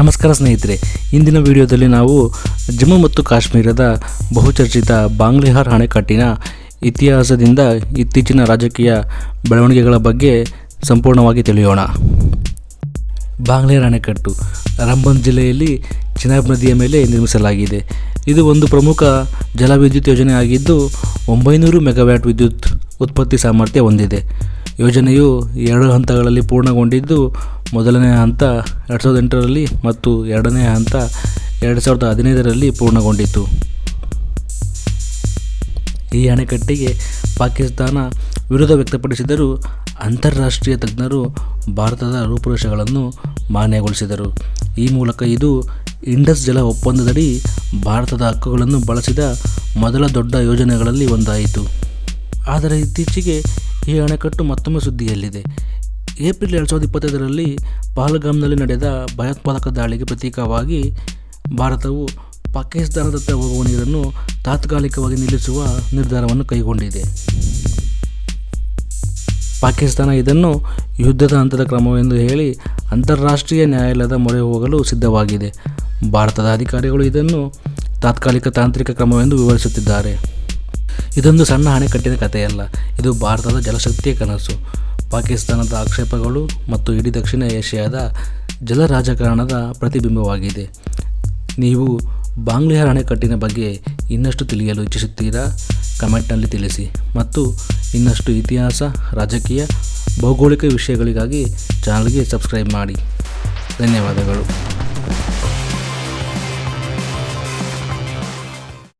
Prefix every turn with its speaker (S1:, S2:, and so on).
S1: ನಮಸ್ಕಾರ ಸ್ನೇಹಿತರೆ, ಇಂದಿನ ವಿಡಿಯೋದಲ್ಲಿ ನಾವು ಜಮ್ಮು ಮತ್ತು ಕಾಶ್ಮೀರದ ಬಹುಚರ್ಚಿತ ಬಾಂಗ್ಲಿಹಾರ್ ಅಣೆಕಟ್ಟಿನ ಇತಿಹಾಸದಿಂದ ಇತ್ತೀಚಿನ ರಾಜಕೀಯ ಬೆಳವಣಿಗೆಗಳ ಬಗ್ಗೆ ಸಂಪೂರ್ಣವಾಗಿ ತಿಳಿಯೋಣ. ಬಾಂಗ್ಲಿಹಾರ್ ಅಣೆಕಟ್ಟು ರಂಬನ್ ಜಿಲ್ಲೆಯಲ್ಲಿ ಚಿನಾಬ್ ನದಿಯ ಮೇಲೆ ನಿರ್ಮಿಸಲಾಗಿದೆ. ಇದು ಒಂದು ಪ್ರಮುಖ ಜಲವಿದ್ಯುತ್ ಯೋಜನೆ ಆಗಿದ್ದು, ಒಂಬೈನೂರು ಮೆಗಾವ್ಯಾಟ್ ವಿದ್ಯುತ್ ಉತ್ಪತ್ತಿ ಸಾಮರ್ಥ್ಯ ಹೊಂದಿದೆ. ಯೋಜನೆಯು ಎರಡು ಹಂತಗಳಲ್ಲಿ ಪೂರ್ಣಗೊಂಡಿದ್ದು ಮೊದಲನೇ ಹಂತ ಎರಡು ಸಾವಿರದ ಎಂಟರಲ್ಲಿ ಮತ್ತು ಎರಡನೇ ಹಂತ ಎರಡು ಸಾವಿರದ ಹದಿನೈದರಲ್ಲಿ ಪೂರ್ಣಗೊಂಡಿತು. ಈ ಅಣೆಕಟ್ಟಿಗೆ ಪಾಕಿಸ್ತಾನ ವಿರೋಧ ವ್ಯಕ್ತಪಡಿಸಿದರೂ ಅಂತಾರಾಷ್ಟ್ರೀಯ ತಜ್ಞರು ಭಾರತದ ರೂಪುರೇಷೆಗಳನ್ನು ಮಾನ್ಯಗೊಳಿಸಿದರು. ಈ ಮೂಲಕ ಇದು ಇಂಡಸ್ ಜಲ ಒಪ್ಪಂದದಡಿ ಭಾರತದ ಹಕ್ಕುಗಳನ್ನು ಬಳಸಿದ ಮೊದಲ ದೊಡ್ಡ ಯೋಜನೆಗಳಲ್ಲಿ ಒಂದಾಯಿತು. ಆದರೆ ಇತ್ತೀಚೆಗೆ ಈ ಅಣೆಕಟ್ಟು ಮತ್ತೊಮ್ಮೆ ಸುದ್ದಿಯಲ್ಲಿದೆ. ಏಪ್ರಿಲ್ ಎರಡು ಸಾವಿರದ ಇಪ್ಪತ್ತೈದರಲ್ಲಿ ಪಹಲ್ಗಾಮ್ನಲ್ಲಿ ನಡೆದ ಭಯೋತ್ಪಾದಕ ದಾಳಿಗೆ ಪ್ರತೀಕವಾಗಿ ಭಾರತವು ಪಾಕಿಸ್ತಾನದತ್ತ ಹೋಗುವ ನೀರನ್ನು ತಾತ್ಕಾಲಿಕವಾಗಿ ನಿಲ್ಲಿಸುವ ನಿರ್ಧಾರವನ್ನು ಕೈಗೊಂಡಿದೆ. ಪಾಕಿಸ್ತಾನ ಇದನ್ನು ಯುದ್ಧದ ಹಂತದ ಕ್ರಮವೆಂದು ಹೇಳಿ ಅಂತಾರಾಷ್ಟ್ರೀಯ ನ್ಯಾಯಾಲಯದ ಮೊರೆ ಹೋಗಲು ಸಿದ್ಧವಾಗಿದೆ. ಭಾರತದ ಅಧಿಕಾರಿಗಳು ಇದನ್ನು ತಾತ್ಕಾಲಿಕ ತಾಂತ್ರಿಕ ಕ್ರಮವೆಂದು ವಿವರಿಸುತ್ತಿದ್ದಾರೆ. ಇದೊಂದು ಸಣ್ಣ ಅಣೆಕಟ್ಟಿನ ಕಥೆಯಲ್ಲ. ಇದು ಭಾರತದ ಜಲಶಕ್ತಿಯ ಕನಸು. ಪಾಕಿಸ್ತಾನದ ಆಕ್ಷೇಪಗಳು ಮತ್ತು ಇಡೀ ದಕ್ಷಿಣ ಏಷ್ಯಾದ ಜಲ ರಾಜಕಾರಣದ ಪ್ರತಿಬಿಂಬವಾಗಿದೆ. ನೀವು ಬಾಂಗ್ಲಿಹಾರ್ ಅಣೆಕಟ್ಟಿನ ಬಗ್ಗೆ ಇನ್ನಷ್ಟು ತಿಳಿಯಲು ಇಚ್ಛಿಸುತ್ತೀರಾ? ಕಮೆಂಟ್ನಲ್ಲಿ ತಿಳಿಸಿ. ಮತ್ತು ಇನ್ನಷ್ಟು ಇತಿಹಾಸ, ರಾಜಕೀಯ, ಭೌಗೋಳಿಕ ವಿಷಯಗಳಿಗಾಗಿ ಚಾನಲ್ಗೆ ಸಬ್ಸ್ಕ್ರೈಬ್ ಮಾಡಿ. ಧನ್ಯವಾದಗಳು.